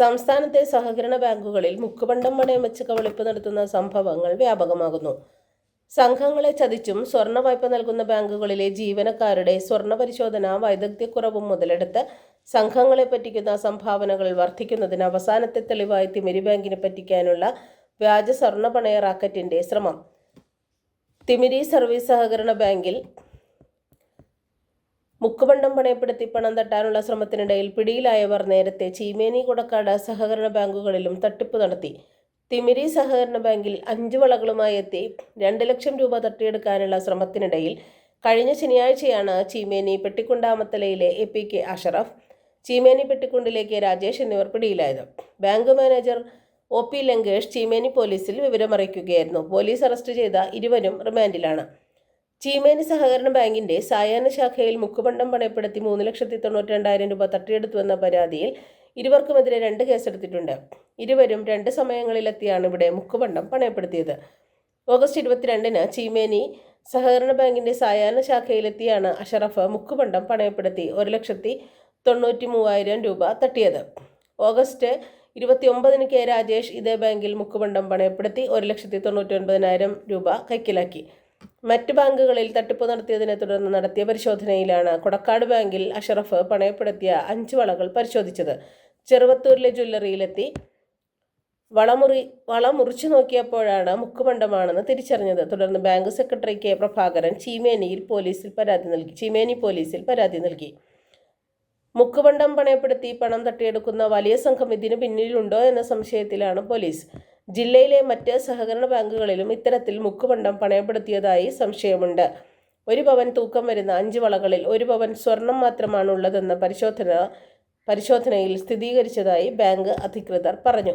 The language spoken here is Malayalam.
സംസ്ഥാനത്തെ സഹകരണ ബാങ്കുകളിൽ മുക്കുപണ്ടം പണയം വെച്ച് കവളിപ്പ് നടത്തുന്ന സംഭവങ്ങൾ വ്യാപകമാകുന്നു. സംഘങ്ങളെ ചതിച്ചും സ്വർണ വായ്പ നൽകുന്ന ബാങ്കുകളിലെ ജീവനക്കാരുടെ സ്വർണ പരിശോധന വൈദഗ്ധ്യക്കുറവും മുതലെടുത്ത് സംഘങ്ങളെ പറ്റിക്കുന്ന സംഭാവനകൾ വർദ്ധിക്കുന്നതിന് അവസാനത്തെ തെളിവായി തിമിരി ബാങ്കിനെ പറ്റിക്കാനുള്ള വ്യാജ സ്വർണ പണയ റാക്കറ്റിന്റെ ശ്രമം. തിമിരി സർവീസ് സഹകരണ ബാങ്കിൽ മുക്കുപണ്ടം പണയപ്പെടുത്തി പണം തട്ടാനുള്ള ശ്രമത്തിനിടയിൽ പിടിയിലായവർ നേരത്തെ ചീമേനി കൊടക്കാട് സഹകരണ ബാങ്കുകളിലും തട്ടിപ്പ് നടത്തി. തിമിരി സഹകരണ ബാങ്കിൽ അഞ്ച് വളകളുമായി എത്തി രണ്ട് ലക്ഷം രൂപ തട്ടിയെടുക്കാനുള്ള ശ്രമത്തിനിടയിൽ കഴിഞ്ഞ ശനിയാഴ്ചയാണ് Cheemeni പെട്ടിക്കുണ്ടാമത്തലയിലെ A P K Ashraf Cheemeni പെട്ടിക്കുണ്ടിലേക്ക് Rajesh എന്നിവർ പിടിയിലായത്. Bank manager O P Lankesh Cheemeni പോലീസിൽ വിവരമറിയിക്കുകയായിരുന്നു. പോലീസ് അറസ്റ്റ് ചെയ്ത ഇരുവരും റിമാൻഡിലാണ്. ചീമേനി സഹകരണ ബാങ്കിന്റെ സായാഹ്ന ശാഖയിൽ മുക്കുപണ്ടം പണയപ്പെടുത്തി മൂന്ന് ലക്ഷത്തി തൊണ്ണൂറ്റി രണ്ടായിരം രൂപ തട്ടിയെടുത്തുവെന്ന പരാതിയിൽ ഇരുവർക്കുമെതിരെ രണ്ട് കേസെടുത്തിട്ടുണ്ട്. ഇരുവരും രണ്ട് സമയങ്ങളിലെത്തിയാണ് ഇവിടെ മുക്കുപണ്ടം പണയപ്പെടുത്തിയത്. ഓഗസ്റ്റ് ഇരുപത്തിരണ്ടിന് ചീമേനി സഹകരണ ബാങ്കിന്റെ സായാഹ്ന ശാഖയിലെത്തിയാണ് അഷറഫ് മുക്കുപണ്ടം പണയപ്പെടുത്തി ഒരു ലക്ഷത്തി തൊണ്ണൂറ്റി മൂവായിരം രൂപ തട്ടിയത്. ഓഗസ്റ്റ് ഇരുപത്തി ഒമ്പതിന് കെ രാജേഷ് ഇതേ ബാങ്കിൽ മുക്കുപണ്ടം പണയപ്പെടുത്തി ഒരു ലക്ഷത്തി തൊണ്ണൂറ്റി ഒൻപതിനായിരം രൂപ കൈക്കലാക്കി. മറ്റ് ബാങ്കുകളിൽ തട്ടിപ്പ് നടത്തിയതിനെ തുടർന്ന് നടത്തിയ പരിശോധനയിലാണ് കൊടക്കാട് ബാങ്കിൽ അഷറഫ് പണയപ്പെടുത്തിയ അഞ്ച് വളകൾ പരിശോധിച്ചത്. ചെറുവത്തൂരിലെ ജ്വല്ലറിയിലെത്തി വളമുറി വള മുറിച്ചു നോക്കിയപ്പോഴാണ് മുക്കുമണ്ഡമാണെന്ന് തിരിച്ചറിഞ്ഞത്. തുടർന്ന് ബാങ്ക് സെക്രട്ടറി കെ പ്രഭാകരൻ ചീമേനിയിൽ പോലീസിൽ പരാതി നൽകി ചീമേനി പോലീസിൽ പരാതി നൽകി. മുക്കുപണ്ടം പണയപ്പെടുത്തി പണം തട്ടിയെടുക്കുന്ന വലിയ സംഘം ഇതിന് പിന്നിലുണ്ടോ എന്ന സംശയത്തിലാണ് പോലീസ്. ജില്ലയിലെ മറ്റ് സഹകരണ ബാങ്കുകളിലും ഇത്തരത്തിൽ മുക്കുപണ്ടം പണയപ്പെടുത്തിയതായി സംശയമുണ്ട്. ഒരു പവൻ തൂക്കം വരുന്ന അഞ്ച് വളകളിൽ ഒരു പവൻ സ്വർണം മാത്രമാണ് ഉള്ളതെന്ന പരിശോധന പരിശോധനയിൽ സ്ഥിരീകരിച്ചതായി ബാങ്ക് അധികൃതർ പറഞ്ഞു.